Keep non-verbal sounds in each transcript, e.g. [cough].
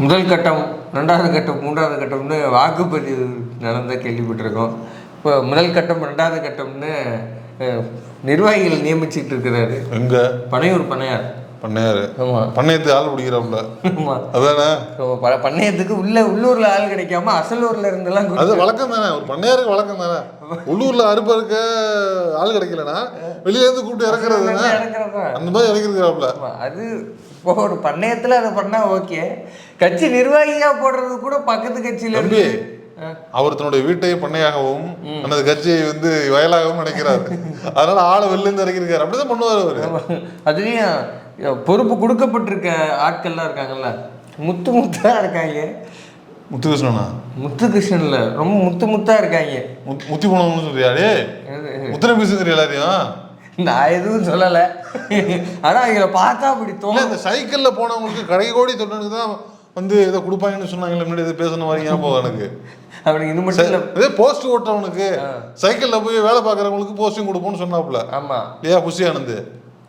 முதல் கட்டம் ரெண்டாவது கட்டம் மூன்றாவது கட்டம்னு வாக்குப்பதிவு நடந்த கேள்விப்பட்டிருக்கோம். இப்போ முதல் கட்டம் ரெண்டாவது கட்டம்னு நிர்வாகிகள் நியமிச்சிட்டு இருக்கிறாரு. எங்க? பனையூர் பண்ணையார். பண்ணையாரு ஆமாம் பண்ணையத்து ஆள் பிடிக்கிறாப்புல. ஆமாம் அதானே? பண்ணையத்துக்கு உள்ள உள்ளூர்ல ஆள் கிடைக்காம அசலூர்ல இருந்தெல்லாம் அது வழக்கம் தானே. ஒரு பண்ணையாருக்கு வழக்கம் தானே. உள்ளூர்ல அறுப்பறுக்க ஆள் கிடைக்கலனா இருந்து கூப்பிட்டு இறக்குறது? அந்த மாதிரி இறக்கிருக்கிறாப்புல ஆமா, அது இப்போ ஒரு பண்ணையத்துல அதை பண்ணா ஓகே. கட்சி நிர்வாகியா போடுறது கூட பக்கத்து கட்சியில இருந்து. அவர் தன்னுடைய வீட்டை பண்ணையாகவும் தனது கட்சியை வந்து வயலாகவும் நினைக்கிறாரு. [laughs] அதனால ஆளை வெளில இருந்து இறக்கிருக்காரு அப்படிதான் பண்ணுவார் அவரு. அதுலயும் பொறுப்பு கொடுக்கப்பட்டிருக்க ஆட்கள்லாம் இருக்காங்கல்ல. முத்து முத்தா இருக்காங்க. முத்துகிருஷ்ணனா? முத்துகிருஷ்ணன்ல. ரொம்ப முத்து முத்தா இருக்காங்க. முத்- முத்தி போனவங்கன்னு சொல்றியா டே முத்திரை பேசுகிற எல்லாரையும்? நான் எதுவும் சொல்லல. ஆனா இவங்களை பார்த்தா அப்படி இல்ல தோணும் இந்த சைக்கிள்ல போனவங்களுக்கு கடை கோடி தொண்டனுக்கு தான் வந்து ஏதோ கொடுப்பாங்கன்னு சொன்னாங்களே முன்னாடி ஏதோ பேசின மாதிரி ஞாபகம் எனக்கு. அவனுக்கு இது மட்டும் இல்ல இதே போஸ்ட் ஓட்டுறவனுக்கு சைக்கிள்ல போய் வேலை பார்க்குறவங்களுக்கு போஸ்டிங் கொடுப்போம்னு சொன்னாப்புல. ஆமா. இல்லையா குஷி ஆனந்த்?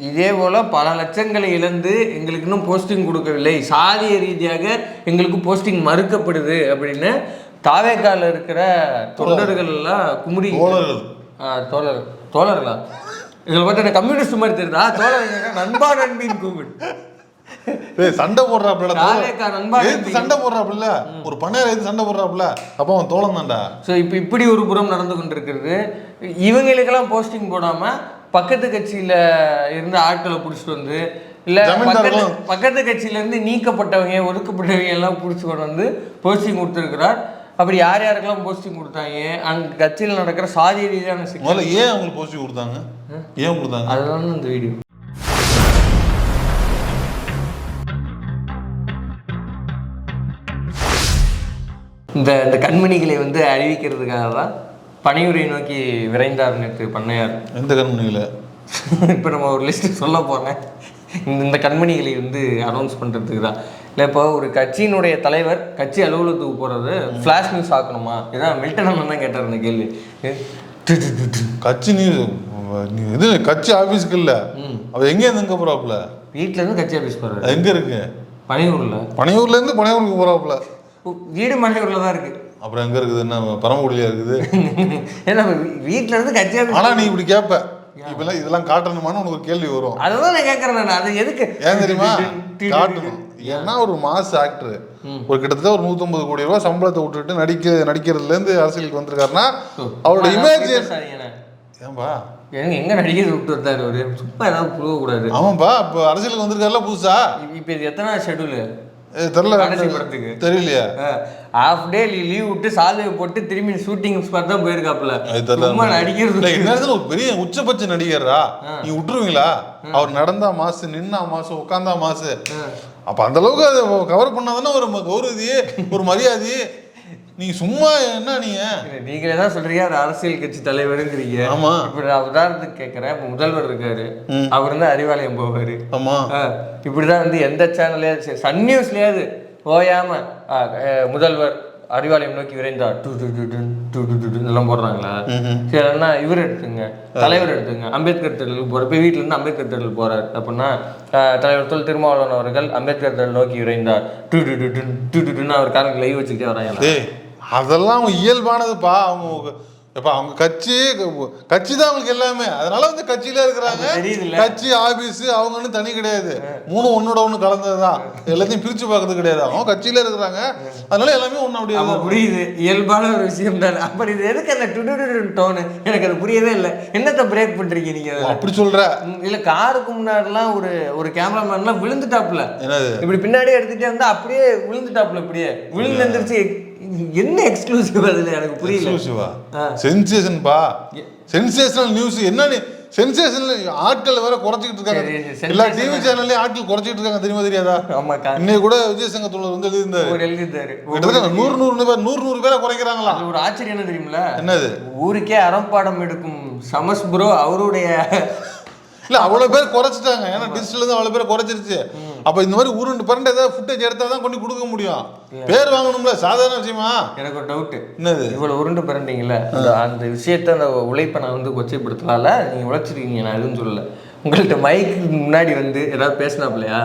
இதே போல பல லட்சங்களை இழந்து எங்களுக்கு இன்னும் போஸ்டிங் கொடுக்கவில்லை. சாதிய ரீதியாக எங்களுக்கு போஸ்டிங் மறுக்கப்படுது அப்படின்னு தாவேக்கால இருக்கிற தொண்டர்கள் எல்லாம் குமுறி தோழர்கள். தோழர் தோழர்களா? எங்களை பார்த்து கம்யூனிஸ்ட் மாதிரி தெரியுதா? தோழர் நண்பா நண்பின் கூப்பிடு. சண்டை போடுறாப்புல சண்டை போடுறாப்புல. ஒரு பண்ணையார் எதுக்கு சண்டை போடுறாப்புல. அப்ப அவன் தோழன் தான்டா ஸோ இப்போ இப்படி ஒரு புறம் நடந்து கொண்டிருக்கிறது. இவங்களுக்கெல்லாம் போஸ்டிங் போடாமல் பக்கத்து கட்சியில் இருந்த ஆட்களை பிடிச்சிட்டு வந்து இல்லை பக்கத்து பக்கத்து கட்சியிலேருந்து நீக்கப்பட்டவங்க ஒதுக்கப்பட்டவங்க எல்லாம் பிடிச்சி கொண்டு வந்து போஸ்டிங் கொடுத்துருக்கிறார். அப்படி யார் யாருக்கெல்லாம் போஸ்டிங் கொடுத்தாங்க? அங்கே கட்சியில் நடக்கிற சாதி ரீதியான முதல்ல ஏன் அவங்களுக்கு போஸ்டிங் கொடுத்தாங்க? ஏன் கொடுத்தாங்க? அதுதான் இந்த வீடியோ இந்த இந்த கண்மணிகளை வந்து அழிவிக்கிறதுக்காக தான் பணியுரை நோக்கி விரைந்தார் நேற்று பண்ணையார். [laughs] எந்த கண்மணியில இப்போ நம்ம ஒரு லிஸ்ட் சொல்ல போகிறேன் இந்த இந்த கண்மணிகளை வந்து அனௌன்ஸ் பண்ணுறதுக்கு தான். இல்லை இப்போ ஒரு கட்சியினுடைய தலைவர் கட்சி அலுவலகத்துக்கு போகிறது ஃப்ளாஷ் நியூஸ் ஆக்கணுமா? இதான் மில்டன் அண்ணன் தான் கேட்டார் இந்த கேள்வி. கட்சி நீ நீ இது கட்சி ஆபீஸ்க்கு இல்ல. அவ எங்க இருந்து எங்க போறாப்புல? வீட்ல இருந்து கட்சி ஆஃபீஸ் போகிறாரு எங்க இருக்கு? பனையூரில். பனையூர்ல இருந்து பனையூருக்கு போறாப்புல. வீடு மனையூரில் தான் இருக்குது அப்புறம் எங்க இருக்குது? என்ன பரமக்குடியில இருக்குது? [laughs] ஏன்னா வீ- வீட்ல இருந்து கட்சி ஆஃபீஸ் ஆனா நீ இப்படி கேட்ப இப்பெல்லாம் இதெல்லாம் காட்டணுமான்னு உனக்கு ஒரு கேள்வி வரும். அதுதான் நான் கேட்குறேன் நான். அது எதுக்கு? ஏன் தெரியுமா? [laughs] காட்டணும். ஏன்னா ஒரு மாஸ் ஆக்டர்? ஒரு கிட்டத்தட்ட ஒரு 150 கோடி ரூபாய் சம்பளத்தை விட்டுட்டு நடிக்க நடிக்கிறதுல இருந்து அரசியலுக்கு வந்திருக்காருன்னா அவரோட இமேஜ். ஏன்பா? எங்க எங்க நடிகர் விட்டு வந்தாரு அவரு? சும்மா ஏதாவது கூடாது ஆமாப்பா இப்போ அரசியலுக்கு வந்திருக்காருல புதுசா? இப்போ இது எத்தனை ஷெடியூல் தெரியல. தெரியலையா. ஹாஃப் டே லீவ் விட்டு சாலையை போட்டு திரும்பி ஷூட்டிங் ஸ்பாட் தான் தெரியல. சும்மா நடிக்கிறது. ஒரு பெரிய உச்சபட்ச நடிகர்ரா நீ விட்டுருவீங்களா? அவர் நடந்தா மாசு நின்னா மாசு உட்கார்ந்தா மாசு. அப்ப அந்த அளவுக்கு அதை கவர் பண்ணாதானே ஒரு கௌரவதி ஒரு மரியாதை நீ சும்மா என்ன நீங்க நீங்களே தான் சொல்றீங்க அவர் அரசியல் கட்சி தலைவருங்கிறீங்க ஆமா இப்ப நான் உதாரணத்துக்கு கேட்கறேன் இப்ப முதல்வர் இருக்காரு அவர் வந்து அறிவாலயம் போவாரு ஆமா இப்படிதான் வந்து எந்த சேனல்லையாவது சன் நியூஸ்லயாவது ஓயாம முதல்வர் அறிவாலயம் நோக்கி விரைந்தார் டூ டூ டூ டூ டூ டூ எல்லாம் போடுறாங்களா சரி அண்ணா இவர் எடுத்துங்க தலைவர் எடுத்துங்க அம்பேத்கர் திடலுக்கு போற போய் வீட்டுல இருந்து அம்பேத்கர் திடல் போறாரு அப்படின்னா தலைவர் தொல் திருமாவளவன் அவர்கள் அம்பேத்கர் திடல் நோக்கி விரைந்தார் டூ டூ டூ டூ டூ டுன்னு அவர் காரணம் லைவ் வச்சுக்கிட்டே வராங்க அதெல்லாம் அவங்க இயல்பானதுப்பா. அவங்க எப்ப அவங்க கட்சி கட்சி தான் அவங்களுக்கு எல்லாமே. அதனால வந்து கட்சியில இருக்கிறாங்க? கட்சி ஆபீஸ் அவங்கன்னு தனி கிடையாது. மூணு ஒன்னோட ஒண்ணு கலந்ததுதான் எல்லாத்தையும் பிரிச்சு பார்க்கறது கிடையாது. அவங்க கட்சியில இருக்கிறாங்க. அதனால எல்லாமே ஒண்ணு அப்படியே அப்ப புரியுது. இயல்பான ஒரு விஷயம் தான் அப்புறம் இது எதுக்கு அந்த டுடு டோனு எனக்கு அது புரியவே இல்லை. என்னத்தை பிரேக் பண்றீங்க நீங்க? அப்படி சொல்ற. இல்ல காருக்கு முன்னாடிலாம் ஒரு ஒரு கேமராமேன்லாம் விழுந்துட்டாப்புல. என்னது? இப்படி பின்னாடியே எடுத்துட்டே வந்தா அப்படியே விழுந்துட்டாப்புல இப்படியே. விழுந்து எந்திரிச்சு என்ன எக்ஸ்க்ளூசிவ் அதுல? எனக்கு புரியல. எக்ஸ்க்ளூசிவா ஆ. சென்சேஷன் பா சென்சேஷனல் நியூஸ் என்ன சென்சேஷனல் ஆட்கள் வேற குறைச்சிக்கிட்டு இருக்காங்க. எல்லா டிவி சேனல்லையும் ஆட்கள் குறைச்சிட்டு இருக்காங்க தெரியுமா தெரியாதா? ஆமாக்கா இன்னைக்கு கூட விஜய் சங்கத்துல வந்து எழுதியிருந்தாரு. எழுதிட்டாரு கிட்டத்தட்ட நூறு நூறு பேர் நூறு நூறு பேரை குறைக்கிறாங்களா? ஒரு ஆச்சரியம் என்ன தெரியுமில என்னது? ஊருக்கே அறப்பாடம் எடுக்கும் சமஸ் ப்ரோ அவருடைய இல்ல அவ்வளவு பேர் குறைச்சிட்டாங்க. ஏன்னா டிஜிட்டல் இருந்து அவ்வளவு பேர் குறைச்சிருச்சு. அப்ப இந்த மாதிரி உருண்டு பரண்டு ஏதாவது ஃபுட்டேஜ் எடுத்தா தான் கொண்டு கொடுக்க முடியும். பேர் வாங்கணும்ல சாதாரண விஷயமா? எனக்கு ஒரு டவுட்டு என்னது? இவ்வளவு உருண்டு பிறந்தீங்கல்ல அந்த விஷயத்த அந்த உழைப்பை நான் வந்து கொச்சைப்படுத்தலாம்ல? நீங்க உழைச்சிருக்கீங்க நான் எதுவும் சொல்லல. உங்கள்ட்ட மைக்கு முன்னாடி வந்து ஏதாவது பேசினாப்லையா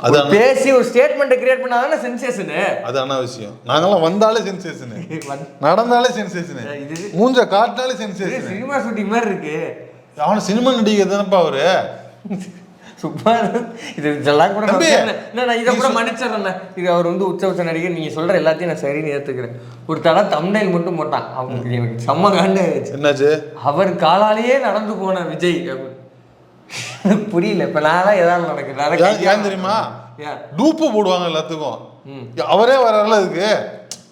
அது பேசி ஒரு ஸ்டேட்மெண்ட் கிரியேட் பண்ணாதானே சென்சேஷனு அது அனாவசியம் நாங்கெல்லாம் வந்தாலே சென்சேஷனு [laughs] நடந்தாலே சென்சேஷனு இது- மூஞ்ச காட்டினாலே சென்சேஷன் சினிமா ஷூட்டிங் மாதிரி இருக்கு. அவன சினிமா நடிகர் தானப்பா அவரு? [laughs] சும்மா இது இதெல்லாம் கூட. இல்ல, நான் இதை கூட மன்னிச்சிடறேன் இது அவர் வந்து உச்ச உச்ச நடிகர் நீங்க சொல்ற எல்லாத்தையும் நான் சரின்னு ஏத்துக்கிறேன் ஒரு தடவை தம்னைல் மட்டும் போட்டான் அவங்களுக்கு செம்ம காண்டு. என்னாச்சு அவர் காலாலேயே நடந்து போன விஜய். புரியல இப்ப நான்லாம் ஏதாவது நடக்குது ஏன் தெரியுமா ஏன்? டூப்பு போடுவாங்க எல்லாத்துக்கும். அவரே வராருல அதுக்கு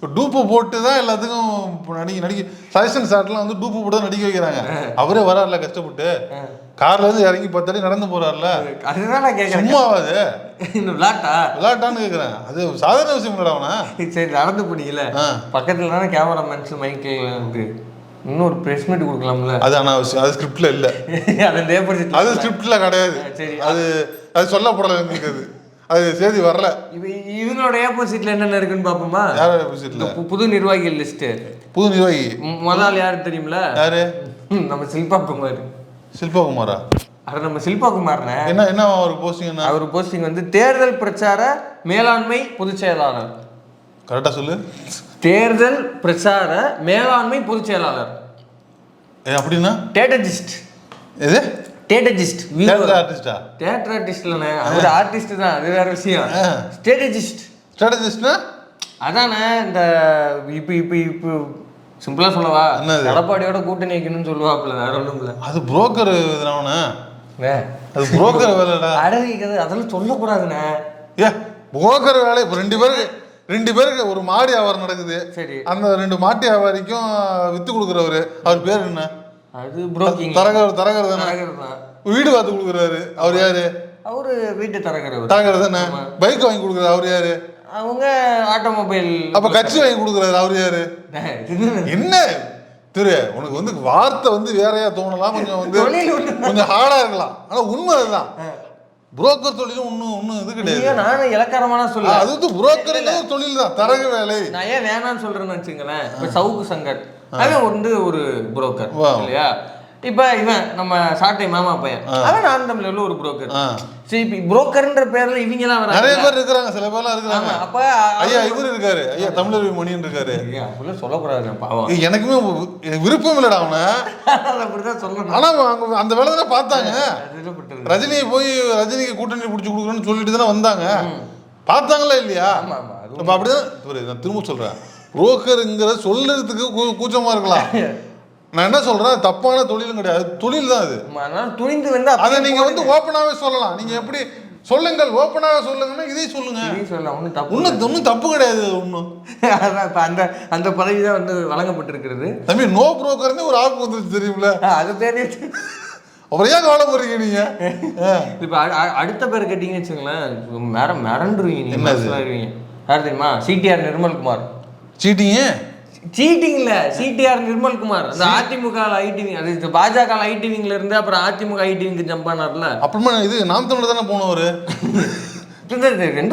இப்போ டூப்பு போட்டு தான் எல்லாத்துக்கும் நடிக்க நடிக்க சஜஷன் ஷாட்லாம் வந்து டூப்பு போட்டு நடிக்க வைக்கிறாங்க. அவரே வராருல கஷ்டப்பட்டு. கார்ல இருந்து இறங்கி பத்து அடி நடந்து போறாருல. அதுதான் நான் கேட்கறேன் சும்மாவாது. விளாட்டா? விளாட்டான்னு கேக்குறேன். அது சாதாரண விஷயம் இல்லடா சரி நடந்து போனீங்கல்ல. பக்கத்துல தானே கேமராமேன்ஸ் மைக்கில் இருக்கு. இன்னொரு ப்ரெஸ் மீட் கொடுக்கலாம்ல. அது அனாவசியம். அது ஸ்கிரிப்ட்ல இல்ல. [laughs] அதை அது ஸ்கிரிப்ட்ல கிடையாது. சரி. அது அது சொல்லப்படல எங்களுக்கு அது. அது செய்தி வரல. இவ- இவங்களோட ஏப்போ சீட்ல என்னென்ன இருக்குன்னு பாப்போமா யார் எபிசோட்ல பு- புது நிர்வாகிகள் லிஸ்ட் புது நிர்வாகி. முதல் யாரு தெரியுமில? யாரு? நம்ம சில்பா குமார். சில்பகுமாரா அது நம்ம சில்பா குமார்னே. என்ன என்ன அவருக்கு போஸ்டிங் என்ன? அவர் போஸ்டிங் வந்து தேர்தல் பிரச்சார மேலாண்மை பொதுச் செயலாளர். கரெக்டா சொல்லு. தேர்தல் பிரச்சார மேலாண்மை பொதுச் செயலாளர். அப்படின்னா? டேட்டஜிஸ்ட் எது? Strategist theatre artist theatre artist இல்லைண்ணே. அவர் ஆர்டிஸ்ட் தான் அது வேற விஷயம். ஆ. ஸ்ட்ராட்டஜிஸ்ட் ஸ்ட்ராட்டஜிஸ்ட்னா அதானே இந்த இப்போ இப்போ இப்போ சிம்பிளா சொல்லவா? எடப்பாடியோட கூட்டணி வைக்கணும்னு சொல்லுவாப்புல வேற ஒன்றும் இல்லை. அது புரோக்கர் அவன? அது புரோக்கர் வேலைடா. அடவிக்கிறது அதெல்லாம் சொல்லக்கூடாதுண்ணே. ஏ புரோக்கர் வேலை. இப்போ ரெண்டு பேருக்கு ரெண்டு பேருக்கு ஒரு மாடி வியாபாரம் நடக்குது. சரி. அந்த ரெண்டு மாட்டு வியாபாரிக்கும் வித்து கொடுக்குறவரு. அவர் பேர் என்ன? அது புரோக்கிங் தரகர் தரகர் தானே? தான். வீடு பார்த்து கொடுக்குறாரு. அவர் யாரு? அவரு வீட்டு தரகர். தரகர் தானே? பைக் வாங்கி கொடுக்குறாரு. அவர் யாரு? அவங்க ஆட்டோமொபைல் அப்ப கட்சி வாங்கி கொடுக்குறாரு. அவர் யாரு? என்ன? திரு உனக்கு வந்து வார்த்தை வந்து வேறையா தோணலாம். கொஞ்சம் வந்து. கொஞ்சம் ஹார்டா இருக்கலாம். ஆனா உண்மை அதுதான். புரோக்கர் தொழிலும் ஒன்றும் ஒன்றும் இது கிடையாது. நானும் இலக்காரமான சொல்ல அது வந்து புரோக்கர் தொழில் தான். தரகு வேலை. நான் ஏன் வேணாம்னு சொல்றேன்னு வச்சுங்களேன். இப்ப சவுக்கு சங்கர். அவன் வந்து ஒரு புரோக்கர். இல்லையா? இப்ப இவன் நம்ம சாட்டை மாமா பையன். அவன் நான் தமிழ்ல ஒரு புரோக்கர். சரி இப்ப புரோக்கர்ன்ற பேர்ல இவங்க எல்லாம் நிறைய பேர் இருக்கிறாங்க சில பேர்லாம் இருக்கிறாங்க. அப்ப ஐயா இவர் இருக்காரு. ஐயா தமிழர் மணியன் இருக்காரு. அப்படிலாம் சொல்லக்கூடாது பாவம். எனக்குமே எனக்கு விருப்பம் இல்லடா அவனை. அப்படிதான் சொல்லணும். ஆனா அவங்க அந்த வேலை தானே பார்த்தாங்க. ரஜினியை போய் ரஜினிக்கு கூட்டணி பிடிச்சி கொடுக்குறேன்னு சொல்லிட்டு தானே வந்தாங்க. பார்த்தாங்களா இல்லையா? நம்ம அப்படிதான் நான் திரும்ப சொல்றேன். புரோக்கருங்கிறத சொல்றதுக்கு கூ- கூச்சமா இருக்கலாம். [laughs] நான் என்ன சொல்றேன்? தப்பான தொழிலும் கிடையாது. தொழில் தான் அது துணிந்து வந்து அதை நீங்க வந்து ஓப்பனாவே சொல்லலாம். நீங்க எப்படி சொல்லுங்கள். ஓப்பனாவே சொல்லுங்கன்னா இதை சொல்லுங்க. சொல்லலாம். ஒன்றும் தப்பு ஒன்றும் ஒன்றும் தப்பு கிடையாது ஒன்றும் [laughs] அதான் இப்ப அந்த அந்த பதவி தான் வந்து வழங்கப்பட்டிருக்கிறது. தம்பி நோ புரோக்கர்னு ஒரு ஆப் வந்துருச்சு தெரியுமில? அது பேரே அப்புறம் ஏன் கவலை போறீங்க நீங்க. இப்ப அடுத்த பேர் கேட்டீங்கன்னு வச்சுங்களேன் மிர மிரண்டுருவீங்க நீங்க என்னது? மனசுலாயிருவீங்க யார் தெரியுமா? சிடிஆர் நிர்மல்குமார். சீட்டிங்க சீட்டிங் இல்ல. சிடிஆர் நிர்மல்குமார் அந்த அதிமுக ஐடிவிங் அது பாஜக ஐடிவிங்ல இருந்து அப்புறம் அதிமுக ஐடிவிங்க்கு ஜம்ப் ஆனார்ல. அப்புறமா இது நாம் தமிழ் தானே போனவர்?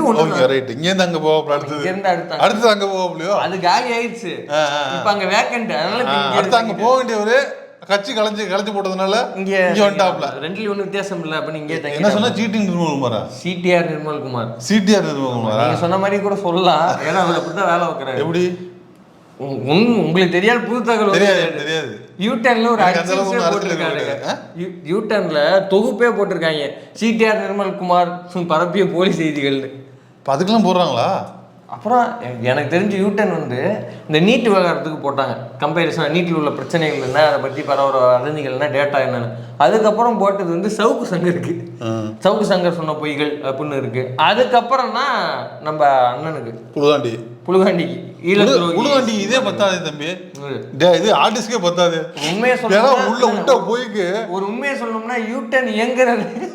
ஒண்ணு ஓகே ரைட் அங்க அடுத்தது. இருந்து அடுத்த அடுத்தது அங்க போவாப்லையோ அது காலி ஆயிடுச்சு. இப்ப அங்க வேக்கண்ட் அதனால இங்க அடுத்து அங்க போக வேண்டியவரு கட்சி கலைஞ்சு கலைச்சு போட்டதுனால இங்க இங்க வந்துட்டாப்ல ரெண்டுலயும் ஒண்ணு வித்தியாசம் இல்ல அப்படின்னு இங்கே என்ன சொன்னா சீட்டிங் நிர்மல்குமாரா? சிடிஆர் நிர்மல்குமார். சிடிஆர் நிர்மல்குமாரா? நீங்க சொன்ன மாதிரி கூட சொல்லலாம். ஏன்னா அவர் அப்படிதான் வேலை வைக்கிறாரு. எப்படி? உங்களுக்கு தெரியாத புது தகவல் தெரியாது தெரியாது. யூடர்ன்ல ஒரு போட்டிருக்காங்க. யூடர்ன்ல தொகுப்பே போட்டிருக்காங்க. சிடிஆர் நிர்மல்குமார் பரப்பிய போலி செய்திகள்னு. அதுக்கெல்லாம் போடுறாங்களா? அப்புறம் எனக்கு- தெரிஞ்ச யூட்டன் வந்து இந்த நீட் விவகாரத்துக்கு போட்டாங்க. கம்பேரிசன் நீட்டில் உள்ள பிரச்சனைகள் என்ன அதை பற்றி பரவுற வதந்திகள் என்ன டேட்டா என்னன்னு. அதுக்கப்புறம் போட்டது வந்து சவுக்கு சங்கருக்கு சவுக்கு சங்கர் சொன்ன பொய்கள் அப்படின்னு இருக்கு. அதுக்கப்புறம் தான் நம்ம அண்ணனுக்கு. புழுதாண்டி புலுகாண்டிக்கு ஈழத்துரோகி புழுதாண்டி இதே பத்தாது தம்பி. இது. ஆர்டிஸ்ட்கே பத்தாது. உண்மையை ஏன்னா உள்ள விட்ட போய்க்கு. ஒரு உண்மையை சொல்லணும்னா யூட்டன் இயங்குறது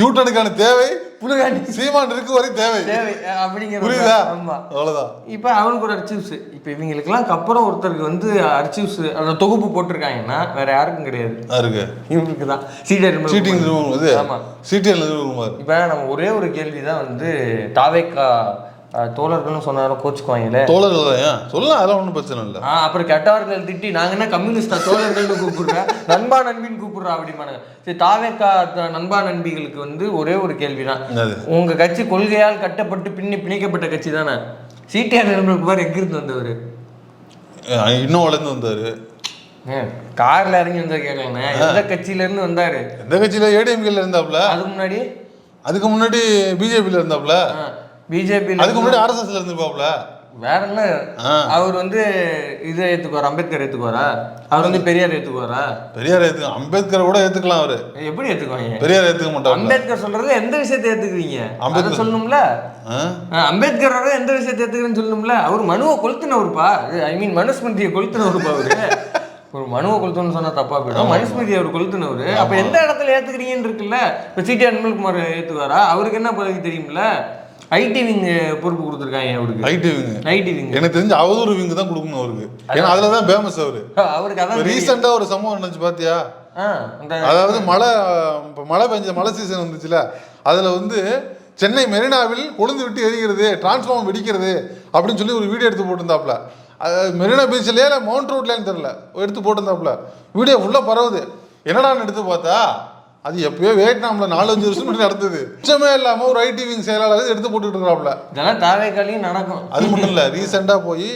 யூட்டனுக்கான தேவை புலுகாண்டி. சீமான் இருக்கு வரை தேவை தேவை அப்படிங்கிறது புரியுதா? ஆமா. அவ்வளவுதான். இப்போ அவனுக்கு ஒரு அர்ச்சீவ்ஸ் இப்போ இவங்களுக்குலாம் அப்புறம் ஒருத்தருக்கு வந்து அர்ச்சீவ்ஸ் அந்த தொகுப்பு போட்டிருக்காங்கன்னா வேற யாருக்கும் கிடையாது. இருக்கு இவங்களுக்கு தான் சீட்டர் சீட்டிங் நிறுவனம் இது? ஆமா. சிடிஎல் நிறுவனம் இப்போ நம்ம ஒரே ஒரு கேள்வி தான் வந்து தாவேக்கா தோழர்கள்னு சொன்னாலும் கோச்சுக்குவாங்களே தோழர்கள் தான் சொல்லலாம் அதெல்லாம் ஒன்றும் பிரச்சனை இல்லை. ஆ அப்புறம் கெட்டவர்கள் திட்டி நாங்க என்ன கம்யூனிஸ்டா? தோழர்கள்னு கூப்பிடுறேன் நண்பா நண்பின்னு கூப்பிடுறா? அப்படிமானுங்க சரி தாவேக்கா நண்பா நண்பிகளுக்கு வந்து ஒரே ஒரு கேள்விதான். என்னது? உங்க கட்சி கொள்கையால் கட்டப்பட்டு பின்னி பிணைக்கப்பட்ட கட்சி தானே? சிடிஆர் நிர்மல்குமார் எங்கிருந்து வந்தவர்? இன்னும் வளர்ந்து வந்தாரு. கார்ல இறங்கி வந்தா கேட்கலண்ணே எந்த கட்சியில இருந்து வந்தாரு? எந்த கட்சியில? ஏடிஎம்கேல இருந்தாப்ல. அதுக்கு முன்னாடி? அதுக்கு முன்னாடி பிஜேபியில இருந்தாப்ல. பிஜேபி அதுக்கு முன்னாடி ஆர்எஸ்எஸ்ல இருந்திருப்பாப்ல? வேற என்ன. அவர் வந்து இதை ஏத்துக்குவார்? அம்பேத்கர் ஏத்துக்குவாரா? அவர் வந்து பெரியார் ஏத்துக்குவாரா? பெரியார் ஏத்துக்க அம்பேத்கரை கூட ஏத்துக்கலாம் அவரு. எப்படி ஏத்துக்குவாங்க? பெரியார் ஏத்துக்க மாட்டாப்ல. அம்பேத்கர் சொல்றதுல எந்த விஷயத்தை ஏத்துக்குவீங்க? அம்பேத்கர். சொல்லணும்ல. அம்பேத்கர் எந்த விஷயத்தை ஏத்துக்கிறேன்னு சொல்லணும்ல. அவர் மனுவை கொளுத்துனவருப்பா. ஐ மீன் மனுஸ்மிருதியை கொளுத்துனவருப்பா அவரு. ஒரு மனுவை கொளுத்தணும்னு சொன்னா தப்பா போயிடும். மனுஸ்மிருதி அவர் கொளுத்துனவரு. அப்ப எந்த இடத்துல ஏத்துக்கிறீங்கன்னு இருக்குல்ல? இப்ப சிடி அன்பல்குமார் ஏத்துக்குவாரா? அவருக்கு என்ன பதவி தெரியும்ல? ஐடி விங் பொறுப்பு கொடுத்துருக்காங்க அவருக்கு. ஐடி விங்க ஐடி விங் எனக்கு தெரிஞ்சு அவதூறு விங்கு தான் கொடுக்கணும் அவருக்கு. ஏன்னா அதுல தான் ஃபேமஸ் அவரு. [laughs] அவருக்கு அதான் தெரியும். ரீசெண்டா ஒரு சம்பவம் ஆ, அந்த அதாவது மழை இப்ப மழை பெஞ்ச மழை சீசன் வந்துச்சுல. அதுல வந்து சென்னை மெரினாவில் கொழுந்து விட்டு எரிகிறது டிரான்ஸ்ஃபார்மர் வெடிக்கிறது அப்படின்னு சொல்லி ஒரு வீடியோ எடுத்து போட்டிருந்தாப்ல அது மெரினா பீச்லயே இல்லை மவுண்ட் ரோட்லன்னு தெரியல. எடுத்து போட்டிருந்தாப்ல வீடியோ ஃபுல்லா பரவுது. என்னடான்னு எடுத்து பார்த்தா அது எப்பயோ வியட்நாம்ல நாலு அஞ்சு வருஷம் முன்னாடி நடந்தது. மிச்சமே இல்லாம ஒரு ஐடி விங் செயலாளர் எடுத்து போட்டுட்டு இருக்கிறாப்ல. இதெல்லாம் தாவேக்காலையும் நடக்கும். அது மட்டும் இல்ல ரீசெண்டா போய்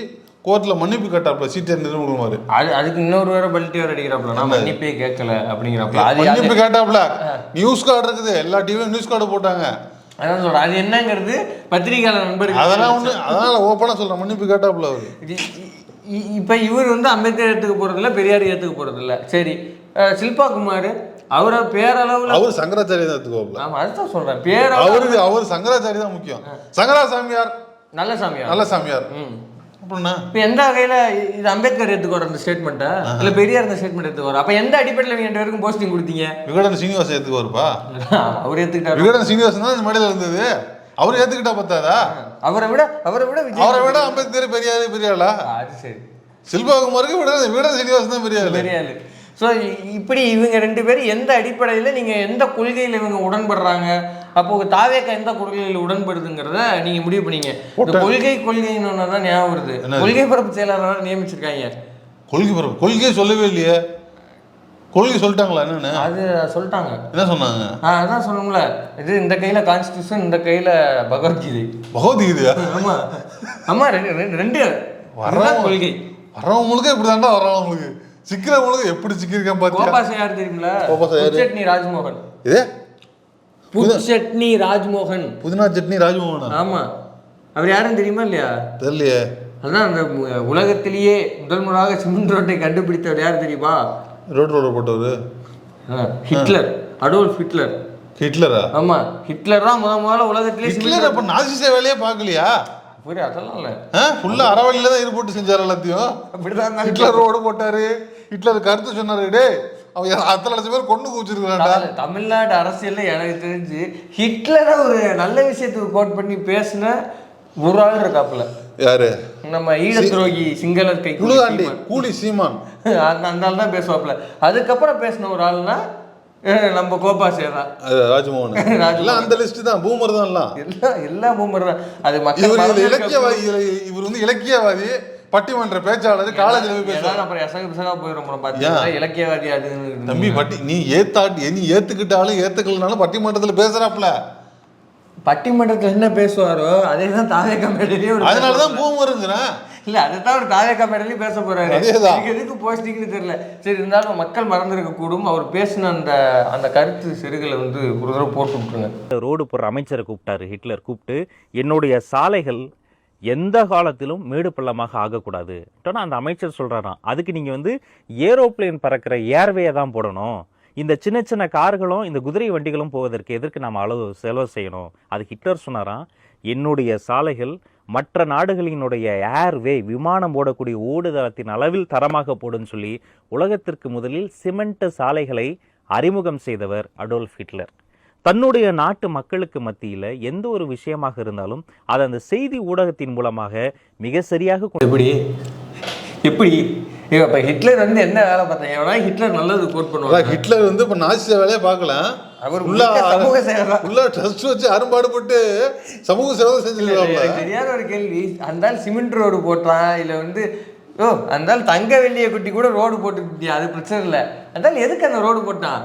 கோர்ட்ல மன்னிப்பு கேட்டாப்ல சீட்டர் நிறுவனமாரு அது அதுக்கு இன்னொரு வேற பல்ட்டி வேற அடிக்கிறாப்ல. நான் மன்னிப்பே கேட்கல அப்படிங்கிறப்ப அது மன்னிப்பு கேட்டாப்ல. நியூஸ் கார்டு இருக்குது. எல்லா டிவியும் நியூஸ் கார்டு போட்டாங்க. அதான் சொல்றேன். அது என்னங்கிறது பத்திரிகையாளர் நண்பருக்கு அதெல்லாம் ஒண்ணு அதனால ஓப்பனா சொல்றேன். மன்னிப்பு கேட்டாப்ல அவரு. இப்ப இவர் வந்து அம்பேத்கர் ஏத்துக்க போறதில்ல பெரியார் ஏத்துக்க போறதில்ல. சரி. சில்பா குமார் அவரை பேரளவுல அவர் சங்கராச்சாரிய தான் எடுத்துக்கோப்ல ஆமா அதுதான் சொல்றேன். பேரளவு அவருக்கு அவர் சங்கராச்சாரி தான் முக்கியம். சங்கரா சாமியார். நல்ல சாமியா நல்ல சாமியார். அப்படின்னா இப்ப எந்த வகையில இது அம்பேத்கர் ஏத்துக்குவார் அந்த ஸ்டேட்மெண்ட்டா இல்ல பெரியார் இந்த ஸ்டேட்மெண்ட் ஏத்துக்குவார் அப்ப எந்த அடிப்படையில நீங்க ரெண்டு பேருக்கும் போஸ்டிங் கொடுத்தீங்க? விகடன் சீனிவாசன் ஏத்துக்குவாருப்பா [laughs] அவர் ஏத்துக்கிட்டாரு விகடன் சீனிவாசன் தான் இந்த மேடையில இருந்தது. அவர் ஏத்துக்கிட்டா பத்தாதா? அவரை விட அவரை விட அவரை விட அம்பேத்கர் பெரியாரு பெரியாளா அது சரி. சில்பாகுமாருக்கு விட விகடன் சீனிவாசன் தான் பெரியாரு. பெரிய ஆளு ஸோ இப்படி இவங்க ரெண்டு பேரும் எந்த அடிப்படையில் நீங்கள் எந்த கொள்கையில் இவங்க உடன்படுறாங்க? அப்போ தாவேக்கா எந்த கொள்கையில் உடன்படுதுங்கிறத நீங்கள் முடிவு பண்ணீங்க. இந்த கொள்கை கொள்கைன்னு தான் ஞாபகம் வருது. கொள்கை பரப்பு செயலாளராக நியமிச்சிருக்காங்க. கொள்கை பரப்பு கொள்கையே சொல்லவே இல்லையே. கொள்கை சொல்லிட்டாங்களா என்னன்னு? அது சொல்லிட்டாங்க. என்ன சொன்னாங்க? ஆ அதான் சொல்லணும்ல இது இந்த கையில் கான்ஸ்டியூஷன் இந்த கையில் பகவத்கீதை. பகவத்கீதையா? ஆமா. ஆமா ரெண்டு ரெண்டு- அதுதான் கொள்கை. வரவங்களுக்கு இப்படி தாண்டா வரவங்களுக்கு சிக்கிறவங்களுக்கு எப்படி சிக்கிருக்கேன் பாத்தியா? கோபாசை யார் தெரியுமில கோபாசை யாரு? புச்சட்னி ராஜ்மோகன். இதே? புச்சட்னி ராஜ்மோகன். புதினா சட்னி ராஜ்மோகனா? ஆமா. அவர் யாருன்னு தெரியுமா இல்லையா? தெரியலையே. அதான் அந்த உலகத்திலேயே முதல் முறையாக சிமெண்ட் ரோட்டை கண்டுபிடித்தவர் யார் தெரியுமா? ரோட் ரோட போட்டவர். ஹிட்லர். Adolf Hitler. ஹிட்லரா? ஆமா. ஹிட்லர் தான் முத முதல்ல உலகத்திலேயே ஹிட்லர் அப்ப நாசிச வேலையே பார்க்கலையா? புரிய அதெல்லாம் இல்ல? ஃபுல்லா அறவழியில தான் இருப்போட்டு செஞ்சாரு எல்லாத்தையும். அப்படிதான் ஹிட்லர் ரோடு போட்டாரு. ஹிட்லர் கருத்து சொன்னாரு டேய் அவன் அத்தனை லட்சம் பேர் கொண்டு குவிச்சிருக்கான்டா தமிழ்- தமிழ்நாட்டு அரசியல்ல எனக்கு தெரிஞ்சு ஹிட்லரை ஒரு நல்ல விஷயத்துக்கு கோட் பண்ணி பேசின ஒரு ஆள் இருக்காப்புல. யாரு? நம்ம ஈழ துரோகி சிங்களர் கை கூலி சீமான். அந்த ஆள் தான் பேசுவாப்புல. அதுக்கப்புறம் பேசின ஒரு ஆள்னா நம்ம தான். அது ராஜ்மோகன். [laughs] எல்லாம் அந்த லிஸ்ட் தான் பூமர் தான் எல்லாம். எல்லாம் எல்லா பூமர் தான். அது மக்கள் இலக்கியவாதி இவர் வந்து இலக்கியவாதி பட்டிமன்ற பேச்சாளர் காலேஜ்ல போய் ஏதாவது அப்புறம் எசக பிசகா போயிடும் அப்புறம் பார்த்தீங்கன்னா இலக்கியவாதி அது. தம்பி பட்டி நீ ஏத்தாட்டி நீ ஏத்துக்கிட்டாலும் ஏத்துக்கலனாலும் பட்டிமன்றத்துல பேசுறாப்ல பட்டிமன்றத்துல என்ன பேசுவாரோ அதே தான் மேடையிலேயே ஒரு அதனாலதான் பூமருங்கிறேன் இல்ல அதுதான் ஒரு தாவேக்கா மேடையிலேயும் பேச. எனக்கு எதுக்கு போஸ்டிங்னு தெரியல. சரி இருந்தாலும் மக்கள் மறந்துருக்க கூடும். அவர் பேசின அந்த அந்த கருத்து செருகளை வந்து ஒரு தடவை போட்டு விட்டுருங்க. ரோடு போடுற அமைச்சரை கூப்பிட்டாரு ஹிட்லர் கூப்பிட்டு என்னுடைய சாலைகள் எந்த காலத்திலும் மேடு பள்ளமாக ஆகக்கூடாது. அந்த அமைச்சர் சொல்றாராம் அதுக்கு நீங்க வந்து ஏரோப்ளேன் பறக்கிற ஏர்வேயை தான் போடணும். இந்த சின்ன சின்ன கார்களும் இந்த குதிரை வண்டிகளும் போவதற்கு எதற்கு நாம் அளவு செலவு செய்யணும்? அது ஹிட்லர் சொன்னாராம் என்னுடைய சாலைகள் மற்ற நாடுகளினுடைய ஏர்வே விமானம் போடக்கூடிய ஓடுதளத்தின் அளவில் தரமாக போடுன்னு சொல்லி உலகத்திற்கு முதலில் சிமெண்ட் சாலைகளை அறிமுகம் செய்தவர் அடோல்ஃப் ஹிட்லர். தன்னுடைய நாட்டு மக்களுக்கு மத்தியில் எந்த ஒரு விஷயமாக இருந்தாலும் அதை அந்த செய்தி ஊடகத்தின் மூலமாக மிக சரியாக எப்படி? எப்படி? இப்போ ஹிட்லர் வந்து என்ன வேலை பார்த்தாங்க எவனா ஹிட்லர் நல்லது கோட் பண்ணுவாங்க ஹிட்லர் வந்து இப்ப நாசிச வேலையை பார்க்கல. அவர் உள்ள சமூக சேவை உள்ள ட்ரஸ்ட் வச்சு அரும்பாடுபட்டு சமூக சேவை செஞ்சிருக்காங்க தெரியாத ஒரு கேள்வி. அந்த சிமெண்ட் ரோடு போட்டான் இல்ல வந்து ஓ அந்த ஆள் தங்க வெள்ளியை குட்டி கூட ரோடு போட்டு அது பிரச்சனை இல்லை. அந்த ஆள் எதுக்கு அந்த ரோடு போட்டான்?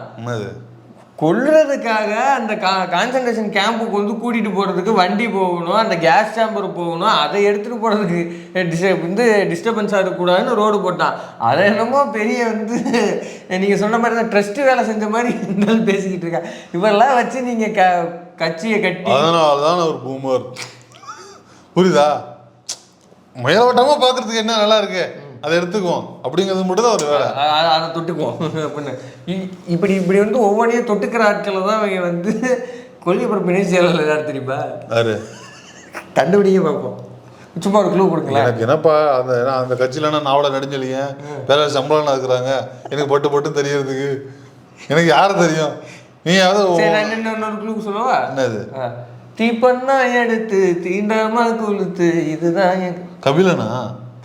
கொள்றதுக்காக அந்த கா கான்சன்ட்ரேஷன் கேம்புக்கு வந்து கூட்டிகிட்டு போகிறதுக்கு வண்டி போகணும் அந்த கேஸ் சேம்பர் போகணும் அதை எடுத்துகிட்டு போகிறதுக்கு டிஸ்ட வந்து டிஸ்டர்பன்ஸாக இருக்கக்கூடாதுன்னு ரோடு போட்டான். அதை என்னமோ பெரிய வந்து நீங்கள் சொன்ன மாதிரி தான் ட்ரஸ்ட்டு வேலை செஞ்ச மாதிரி இருந்தாலும் பேசிக்கிட்டு இருக்கேன் இவரெல்லாம் வச்சு நீங்கள் க கட்சியை கட்டி அதனால தான் ஒரு பூமர் புரியுதா? மேலோட்டமா பார்க்குறதுக்கு என்ன நல்லா இருக்குது அதை எடுத்துக்குவோம். அப்படிங்கிறது மட்டும் தான் ஒரு வேலை. அதை தொட்டுக்குவோம். அப்படின்னு. இப்படி இப்படி வந்து ஒவ்வொன்றையும் தொட்டுக்கிற ஆட்களை தான் அவங்க வந்து பரப்பு இணை செயலாளர் யார் தெரியுமா? யாரு? கண்டுபிடிக்க பார்ப்போம். சும்மா ஒரு க்ளூ கொடுங்களேன். எனக்கு என்னப்பா அந்த நான் அந்த கட்சியில நான் நாவல நடிஞ்சலியன் வேற சம்பளம் இருக்கிறாங்க எனக்கு பட்டு பட்டு தெரியறதுக்கு. எனக்கு யாரு தெரியும்? நான் இன்னும் இன்னொரு க்ளூ சொல்லவா? என்னது. தீப்பண்ணா எடுத்து தீண்டாம கொளுத்து இதுதான் கபிலனா?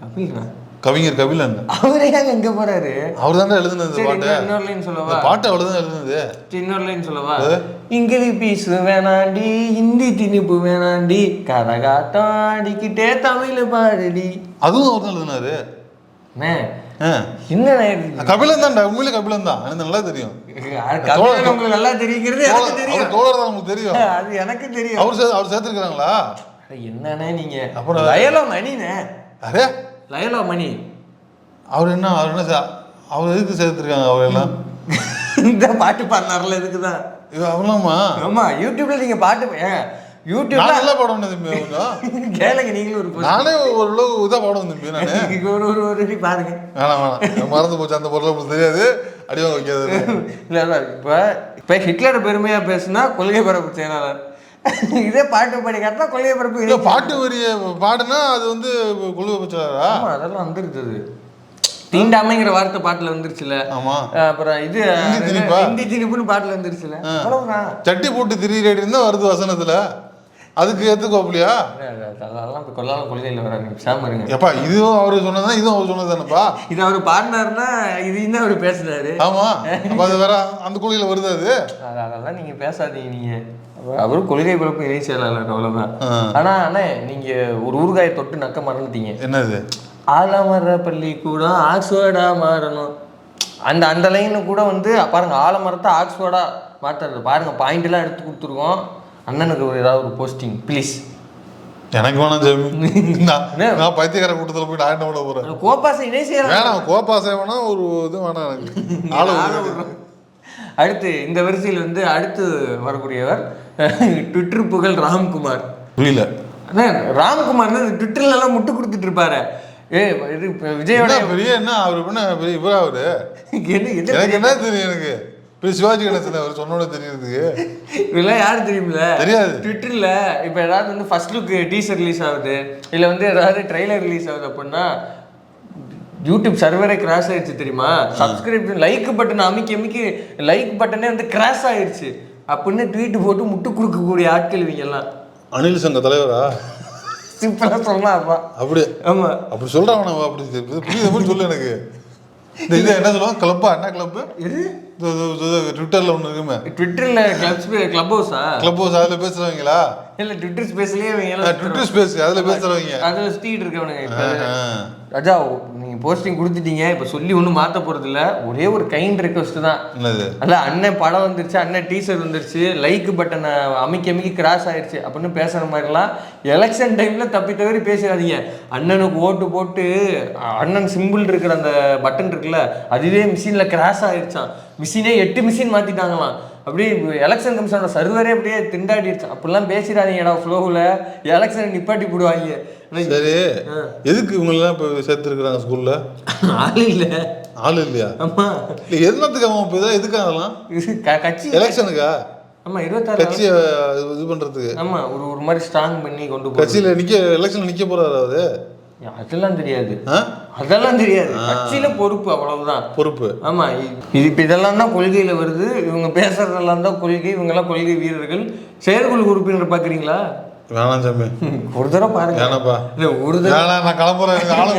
கபிலனா? கவிஞர் கபிலன். அவரே எங்க போறாரு? அவர் தானே எழுதுனது பாட்டு. இன்னொரு- லைன் சொல்லவா? பாட்டு அவ்வளவுதான் எழுதுனது. சரி, இன்னொரு லைன் சொல்லவா இங்கிலீஷ் பீஸ் வேணாண்டி ஹிந்தி திணிப்பு வேணாண்டி கரகாட்டம் ஆடிக்கிட்டே தமிழ் பாடுடி. அதுவும் அவர் தான் எழுதுனாரு இது? கபிலன் தான்டா உண்மையிலே கபிலன் தான் எனக்கு நல்லா தெரியும். உங்களுக்கு நல்லா தெரியுங்கிறது தெரியும். அவர் தோழர் தான் நமக்கு தெரியும். [laughs] அது எனக்கு தெரியும். அவர் அவர் சேர்த்துருக்காங்களா என்னண்ணே நீங்க? அப்புறம் லயலோ மணிண்ணே அரே லயலோ மணி. அவர் என்ன அவர் என்ன சே- அவர் எதுக்கு சேர்த்துருக்காங்க அவர் எல்லாம் இந்த பாட்டு பாடினார்ல இதுக்குதான் இது அவலாமா ஆமா யூடியூப்ல நீங்க பாட்டு யூடியூப்ல நல்லா பாடம் தம்பி கொஞ்சம் [laughs] கேளுங்க நீங்களும் ஒரு. நானே ஓரளவு இதா பாடம் தம்பி நானு. [laughs] ஒரு ஒரு ஒரு பாருங்க. வேணாம் வேணாம். மறந்து போச்சு அந்த பொருளை உங்களுக்கு தெரியாது. அடிவாங்க வைக்காது [laughs] இல்ல இல்ல இப்ப இப்ப ஹிட்லர் பெருமையா பேசுனா கொள்கை பரப்பு செயலாளர். [laughs] இதே பாட்டு பாடி காட்டினா கொள்கை பரப்பு இல்ல பாட்டு வரிய பாடுனா அது வந்து வச்சாரா ஆமா அதெல்லாம் வந்துருக்குது தீண்டாமைங்கிற வார்த்தை பாட்டுல வந்துருச்சுல. ஆமா. அப்புறம் இது ஹிந்தி திணிப்பா? ஹிந்தி திணிப்புன்னு பாட்டுல வந்துருச்சுல. சட்டி போட்டு திரியிறேடி இருந்தா வருது வசனத்துல. அதுக்கு ஏத்துக்கோப்பலையா அதெல்லாம் கொள்ளாத கொள்கையில வராங்க சாம இருங்க. எப்பா இதுவும் அவரு சொன்னதுதான் இதுவும் அவர் சொன்னதுதானப்பா? இது அவர் பாடினாருன்னா இது இன்னும் அவர் பேசுனாரு. ஆமா. அது வேற அந்த குழியில வருது அது? அது- அதெல்லாம் நீங்க பேசாதீங்க நீங்க. அவரும் கொள்கை பரப்பு இணை செயலாளர் அவ்வளவுதான். ஆ. ஆனா அண்ணே நீங்க ஒரு ஊறுகாயை தொட்டு நக்க மறந்துட்டீங்க. என்னது? ஆலமர பள்ளிக்கூடம் ஆக்ஸ்போர்டா மாறணும். அந்த அந்த லைனு கூட வந்து பாருங்க ஆலமரத்தை ஆக்ஸ்போர்டா மாற்றுறது பாருங்க பாயிண்ட் எல்லாம் எடுத்து கொடுத்துருக்கோம். அண்ணனுக்கு ஒரு ஏதாவது ஒரு போஸ்டிங் ப்ளீஸ் எனக்கு வேணாம் ஜெமி. [laughs] நான் பைத்தியக்கார கூட்டத்துல போய் நான் என்ன பண்ண போறேன்? கோபாசை இணை செயலாளர். வேணாம் கோபாசை வேணாம் ஒரு இது வேணாம் எனக்கு. [laughs] ஆளு அடுத்து இந்த வரிசையில் வந்து அடுத்து வரக்கூடியவர் [laughs] ட்விட்டர் புகழ் ராம்குமார். புரியல. ராம்குமார் தான் ட்விட்டர்ல எல்லாம் முட்டு கொடுத்துட்டு இருப்பாரு. ஏ இது இப்ப விஜயோட பெரிய என்ன அவர் என்ன பெரிய இவரா அவரு? [laughs] எனக்கு என்ன தெரியும் எனக்கு? பெரிய சிவாஜி கணேசன் அவர் சொன்னோட தெரியுறதுக்கு. இதெல்லாம் யாரு தெரியுமில்ல தெரியாது. ட்விட்டர்ல இப்போ ஏதாவது வந்து ஃபர்ஸ்ட் லுக் டீசர் ரிலீஸ் ஆகுது. இல்ல வந்து ஏதாவது ட்ரைலர் ரிலீஸ் ஆகுது அப்படின்னா யூடியூப் சர்வரே கிராஷ் ஆயிடுச்சு தெரியுமா? சப்ஸ்கிரிப்ஷன் லைக் பட்டன் அமைக்கி அமைக்கி லைக் பட்டனே வந்து கிராஷ் ஆயிடுச்சு. அப்படின்னு ட்வீட் போட்டு முட்டு கொடுக்கக்கூடிய ஆட்கள் இவங்க எல்லாம் அனில் சங்க தலைவரா? சிம்பிளா சொல்லலாம் அப்பா அப்படி. ஆமா. அப்படி அவன் அப்படி இது புரியுது? சொல்லு எனக்கு? இந்த இது என்ன சொல்லுவாங்க? கிளப்பா என்ன கிளப்பு எது? ட்விட்டர்ல ஒன்று இருக்குமே. ட்விட்டர்ல கிளப்ஸ் கிளப் ஹவுஸா கிளப் ஹவுஸ் அதுல பேசுறவங்களா? இல்ல ட்விட்டர் ஸ்பேஸ்லயே இவங்க எல்லாம் ட்விட்டர் ஸ்பேஸ் அதுல பேசுறவங்க. அதுல சுத்திட்டு இருக்கவனுங்க. ராஜா போஸ்டிங் கொடுத்துட்டீங்க. இப்ப சொல்லி ஒண்ணும் மாத்த போறது இல்ல ஒரே ஒரு கைண்ட் ரெக்வஸ்ட் தான். அல்ல அண்ணன் படம் வந்துருச்சு அண்ணன் டீசர் வந்துருச்சு லைக் பட்டனை அமைக்கி அமைக்கி கிராஸ் ஆயிடுச்சு அப்படின்னு பேசுற மாதிரிலாம் எலெக்ஷன் டைம்ல தப்பி தவறி பேசாதீங்க அண்ணனுக்கு ஓட்டு போட்டு அண்ணன் சிம்பிள் இருக்கிற அந்த பட்டன் இருக்குல்ல அதுவே மிஷின்ல கிராஸ் ஆயிடுச்சான் மிஷினே எட்டு மிஷின் மாத்திட்டாங்களாம். அப்படியே எலெக்ஷன் கமிஷனோட சர்வரே அப்படியே திண்டாடிடுச்சு. அப்படிலாம் பேசிடாதீங்கடா ஃப்ளோவில் எலெக்ஷன் நிப்பாட்டி போடுவாங்க. சரி. எதுக்கு இவங்கெல்லாம் இப்போ சேர்த்துருக்குறாங்க ஸ்கூல்ல ஆள் இல்ல. ஆள் இல்லையா? ஆமா. இல்லை எதுனத்துக்கு அவன் இப்போ இதான் எதுக்கு அதெல்லாம்? கட்சி எலெக்ஷனுக்கா ஆமா இருபத்தாறு கட்சியை இது பண்றதுக்கு. ஆமா ஒரு ஒரு மாதிரி ஸ்ட்ராங் பண்ணி கொண்டு கட்சியில நிக்க எலெக்ஷன்ல நிக்க போறாரு அவரு. அதெல்லாம் தெரியாது? அதெல்லாம் தெரியாது. கட்சியில பொறுப்பு அவ்வளவுதான். பொறுப்பு. ஆமா இது இப்ப இதெல்லாம் தான் கொள்கையில வருது. இவங்க பேசுறதெல்லாம் தான் கொள்கை. இவங்க எல்லாம் கொள்கை வீரர்கள். செயற்குழு உறுப்பினர் பாக்குறீங்களா? வேணாம் சாமி. ஒரு தடவை பாருங்க. வேணாப்பா. இல்ல ஒரு தடவை. நான் கிளம்புறேன். ஆளை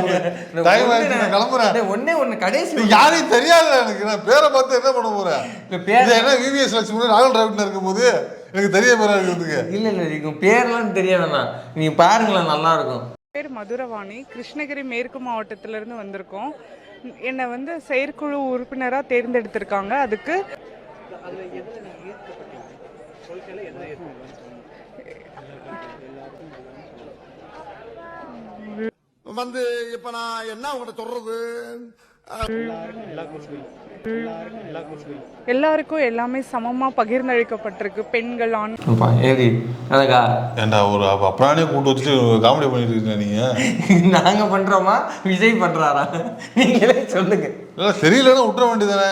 டைம் ஆயிடுச்சு நான் கிளம்புறேன். ஒண்ணே ஒண்ணு. கடைசி யாரையும் தெரியாது எனக்கு. நான் பேரை பார்த்து என்ன பண்ண போறேன்? பேர் இது என்ன விவிஎஸ் லட்சுமி ராகுல் டிராவிட்ல இருக்கும்போது எனக்கு தெரிய இருக்கிறதுக்கு இல்ல இல்ல நீங்க பேர்லாம் தெரிய வேணாம் நீங்க பாருங்களேன் நல்லா இருக்கும். பேர் மதுரவாணி. கிருஷ்ணகிரி மேற்கு மாவட்டத்திலிருந்து வந்திருக்கோம். என்னை வந்து செயற்குழு உறுப்பினராக தேர்ந்தெடுத்திருக்காங்க. அதுக்கு வந்து இப்ப நான் என்ன உங்கள்கிட்ட சொல்றது? எல்லாருக்கும் எல்லாமே சமமாக பகிர்ந்தளிக்கப்பட்டிருக்கு. பெண்கள் ஆண். ஏடி ஏன்டா ஒரு அப்ப அப்புறானே கூட்டு வச்சுட்டு காமெடி பண்ணிட்டு இருக்கீங்க நீங்க? நாங்க பண்றோமா? விஜய் பண்றாரா? நீங்களே சொல்லுங்க. இல்ல தெரியலன்னா விட்டுற வேண்டியதானே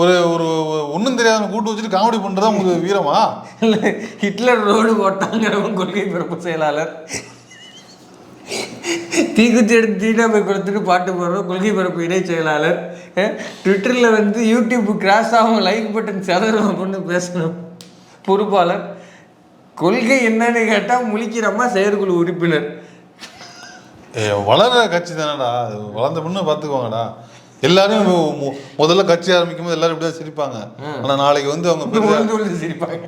ஒரு ஒரு ஒன்றும் தெரியாத கூட்டு வச்சுட்டு காமெடி பண்றதா உங்களுக்கு வீரமா? இல்ல ஹிட்லர் ரோடு போட்டாங்கிறவன் கொள்கை பிறப்பு செயலாளர். தீக்குச்சி எடுத்து தீனா போய் கொடுத்துட்டு பாட்டு போடுறோம். கொள்கை பிறப்பு இணை செயலாளர். ட்விட்டர்ல வந்து யூடியூப் கிராஸ் ஆகும் லைக் பட்டன் செதறும் அப்படின்னு பேசணும். பொறுப்பாளர் கொள்கை என்னன்னு கேட்டா முழிக்கிறம்மா செயற்குழு உறுப்பினர். ஏ வளர கட்சி தானடா. அது வளர்ந்த முன்ன பார்த்துக்குவாங்கடா எல்லாரும் முதல்ல கட்சி ஆரம்பிக்கும் போது எல்லாரும் இப்படிதான் சிரிப்பாங்க. ஆனா நாளைக்கு வந்து அவங்க சிரிப்பாங்க.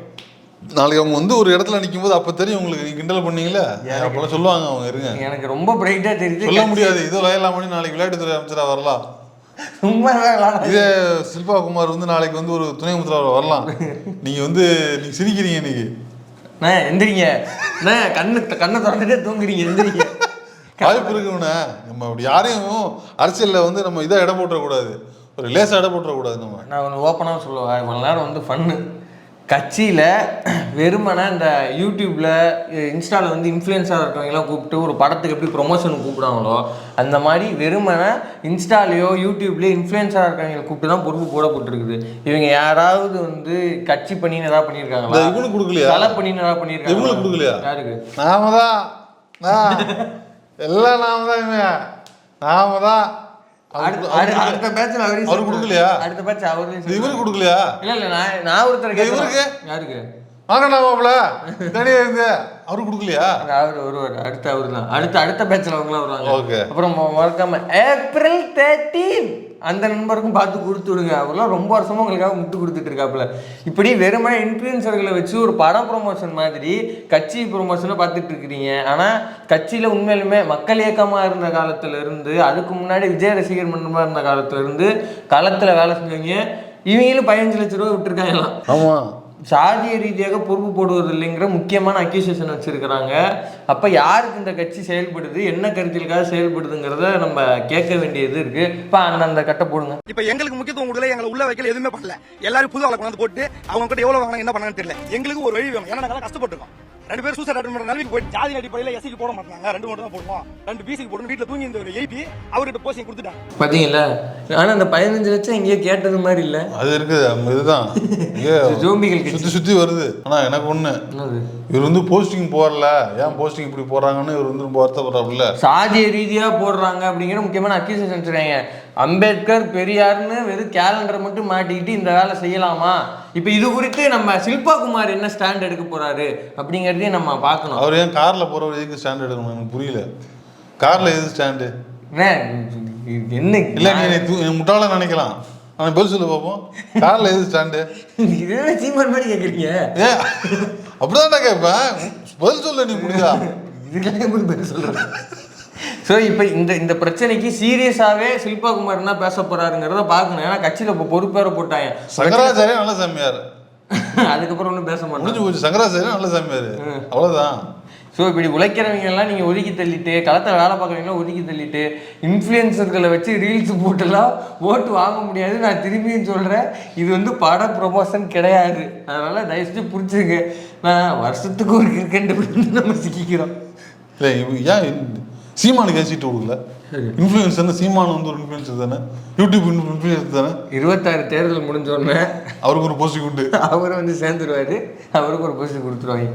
நாளைக்கு அவங்க வந்து ஒரு இடத்துல நிற்கும் போது அப்ப தெரியும் உங்களுக்கு நீங்க கிண்டல் பண்ணீங்களே அப்பெல்லாம் சொல்லுவாங்க அவங்க இருங்க. எனக்கு ரொம்ப பிரைட்டா தெரியுது. சொல்ல முடியாது. இதோ லயலா மணி நாளைக்கு விளையாட்டுத்துறை அமைச்சரா வரலாம் சும்மா இதே சில்பா குமார் வந்து நாளைக்கு வந்து ஒரு துணை முதல்வர் வரலாம். நீங்க வந்து நீங்க சிரிக்கிறீங்க இன்னைக்கு. நான் எந்திரிங்க. நான் கண்ணு கண்ணை திறந்துட்டே தூங்குறீங்க எந்திரிங்க. [laughs] வாய்ப்பு இருக்குண்ணே நம்ம அப்படி யாரையும் அரசியல்ல வந்து நம்ம இதை இடம் போட்டுறக்கூடாது. ஒரு லேசா இடம் போட்டுறக்கூடாது நம்ம. நான் ஒன்று ஓப்பனாக சொல்லுவேன் இவ்வளோ நேரம் வந்து ஃபன்னு கட்சியில் வெறுமனே இந்த யூடியூப்பில் இன்ஸ்டாவில் வந்து இன்ஃப்ளூயன்ஸாக இருக்கவங்கலாம் கூப்பிட்டு ஒரு படத்துக்கு எப்படி ப்ரொமோஷன் கூப்பிடுவாங்களோ அந்த மாதிரி வெறுமனே இன்ஸ்டாலேயோ யூடியூப்லேயோ இன்ஃப்ளூயன்ஸாக இருக்கவங்களை கூப்பிட்டு தான் பொறுப்பு போடப்பட்டிருக்குது இவங்க யாராவது வந்து கட்சி பண்ணின்னு இந்த பண்ணியிருக்காங்களா? இவனுக்கு கொடுக்கலையா? தலை பண்ணின்னு ஏதாவது பண்ணியிருக்காங்க இவங்களுக்கு கொடுக்கலையா? யாருக்கு? நாம தான். எல்லாம் நாம தான் நாம தான் அடுத்த அடு- அடுத்த பேட்ச்ல அவரையும் அவருக்கு கொடுக்கலையா? அடுத்த பேட்ச் இது இவருக்கு கொடுக்கலையா? இல்ல இல்ல நான் நான் ஒருத்தர் இவருக்கு? யாருக்கு? வாங்கண்ணா மாப்பிள தனியா இருந்து. கொடுக்கலையா? அவர் வருவார். அடுத்த அவர் தான் அடுத்த அடுத்த பேட்ச்ல அவங்களாம் வருவாங்க. அப்புறம் மறக்காம ஏப்ரல் தேர்ட்டீன் அந்த நண்பருக்கும் பார்த்து கொடுத்து விடுங்க. அவர்லாம் ரொம்ப வருஷமா உங்களுக்காக முட்டு கொடுத்துட்டு இருக்காப்புல. இப்படி வெறுமனே இன்ஃப்ளூயன்சர்களை வச்சு ஒரு பட ப்ரொமோஷன் மாதிரி கட்சி ப்ரொமோஷனை பார்த்துட்டு இருக்கிறீங்க. ஆனா கட்சியில உண்மையிலுமே மக்கள் இயக்கமா இருந்த காலத்துல இருந்து அதுக்கு முன்னாடி விஜய் ரசிகர் மன்றமா இருந்த காலத்துல இருந்து களத்துல வேலை செஞ்சவங்க இவங்களும் பதினஞ்சு லட்ச ரூபா விட்டுருக்காங்களாம். ஆமா. சாதிய ரீதியாக பொறுப்பு போடுவது இல்லைங்கிற முக்கியமான அக்யூசேஷன் வச்சுருக்கிறாங்க. அப்போ யாருக்கு இந்த கட்சி செயல்படுது? என்ன கருத்திலுக்காக செயல்படுதுங்கிறத நம்ம கேட்க வேண்டியது இருக்கு. இப்போ அந்தந்த கட்டை போடுங்க. இப்போ எங்களுக்கு முக்கியத்துவம் கொடுக்கல எங்களை உள்ள வைக்கல எதுவுமே பண்ணல. எல்லாரும் புது ஆளை கொண்டாந்து போட்டு அவங்க கிட்ட எவ்வளோ வாங்கினா என்ன பண்ணாங்கன்னு தெரியல. எங்களுக்கு ஒரு வழி வேணும். ஏன்னா நாங்கள் கஷ்டப்பட்டுருக்கோம். ரெண்டு பேரும் சூசைட் அட்டன் பண்ற நிலைமைக்கு போயிட்டு ஜாதி அடிப்படையில எஸ்சிக்கு போட மாட்டாங்க. ரெண்டு மட்டும் தான் போடுவோம் ரெண்டு பிசிக்கு போடணும். வீட்டுல தூங்கி இந்த எழுப்பி அவர்கிட்ட போஸ்டிங் கொடுத்துட்டாங்க. பாத்தீங்களா? ஆனா அந்த பதினஞ்சு லட்சம் எங்கேயோ கேட்டது மாதிரி இல்ல. அது இருக்குது. இதுதான். [laughs] ஜோம்பிகள் சுத்தி சுத்தி வருது. ஆனா எனக்கு ஒண்ணு. இவர் வந்து போஸ்டிங் போடல. ஏன் போஸ்டிங் இப்படி போடுறாங்கன்னு இவர் வந்து ரொம்ப வருத்தப்படுறாப்புல சாதிய ரீதியா போடுறாங்க அப்படிங்கிற முக்கியமான அக்யூசேஷன் வச்சிருக்காங்க அம்பேத்கர் பெரியார்னு வெறும் கேலண்டரை மட்டும் மாட்டிக்கிட்டு இந்த வேலை செய்யலாமா? இப்போ இது குறித்து நம்ம சில்பா குமார் என்ன ஸ்டாண்ட் எடுக்க போறாரு அப்படிங்கிறதையும் நம்ம பார்க்கணும். அவர் ஏன் கார்ல போறவர் எதுக்கு ஸ்டாண்ட் எடுக்கணும் எனக்கு புரியல. கார்ல எது ஸ்டாண்டு என்ன? இல்ல நீ முட்டாள நினைக்கலாம். ஆனா பதில் சொல்லு பார்ப்போம் கார்ல எது ஸ்டாண்டு இது என்ன சீமான் மாதிரி கேட்குறீங்க ஏ அப்படிதான்டா கேட்பேன் பதில் சொல்லு நீ முடிஞ்சா. இதுக்கெல்லாம் எப்படி பதில் சொல்கிறேன் ஸோ இப்போ இந்த இந்த பிரச்சனைக்கு சீரியஸாகவே சில்பா குமார் என்ன பேச போறாருங்கிறத பார்க்கணும். ஏன்னா கட்சியில் இப்போ பொறுப்பேற போட்டாங்க. சங்கராச்சாரியா நல்ல சாமியார். [laughs] அதுக்கப்புறம் ஒன்றும் பேச மாட்டாங்க முடிஞ்சு போச்சு. சங்கராச்சாரியா நல்ல சாமியார். அவ்வளவுதான். ஸோ இப்படி உழைக்கிறவங்க எல்லாம் நீங்கள் ஒதுக்கி தள்ளிட்டு களத்தில் வேலை பார்க்குறவங்களாம் ஒதுக்கி தள்ளிட்டு இன்ஃப்ளூயன்சர்களை வச்சு ரீல்ஸ் போட்டுலாம் ஓட்டு வாங்க முடியாது. நான் திரும்பியும் சொல்கிறேன் இது வந்து பட ப்ரொமோஷன் கிடையாது. அதனால் தயவுசெய்து புரிஞ்சுங்க நான் வருஷத்துக்கு ஒரு கிரிக்கெட் நம்ம சிக்கிக்கிறோம். இல்லை ஏன் சீமானுக்கு ஏன் சீட்டு கொடுக்கல இன்ஃப்ளூயன்சர் சீமான் வந்து ஒரு இன்ஃப்ளூயன்சர் தானே? யூடியூப் இன்ஃப்ளூயன்சர் தானே? இருபத்தாறு தேர்தல் முடிஞ்ச உடனே அவருக்கு ஒரு போஸ்டிங் உண்டு அவர் வந்து சேர்ந்துருவாரு. அவருக்கு ஒரு பொசிஷன் கொடுத்துருவாங்க.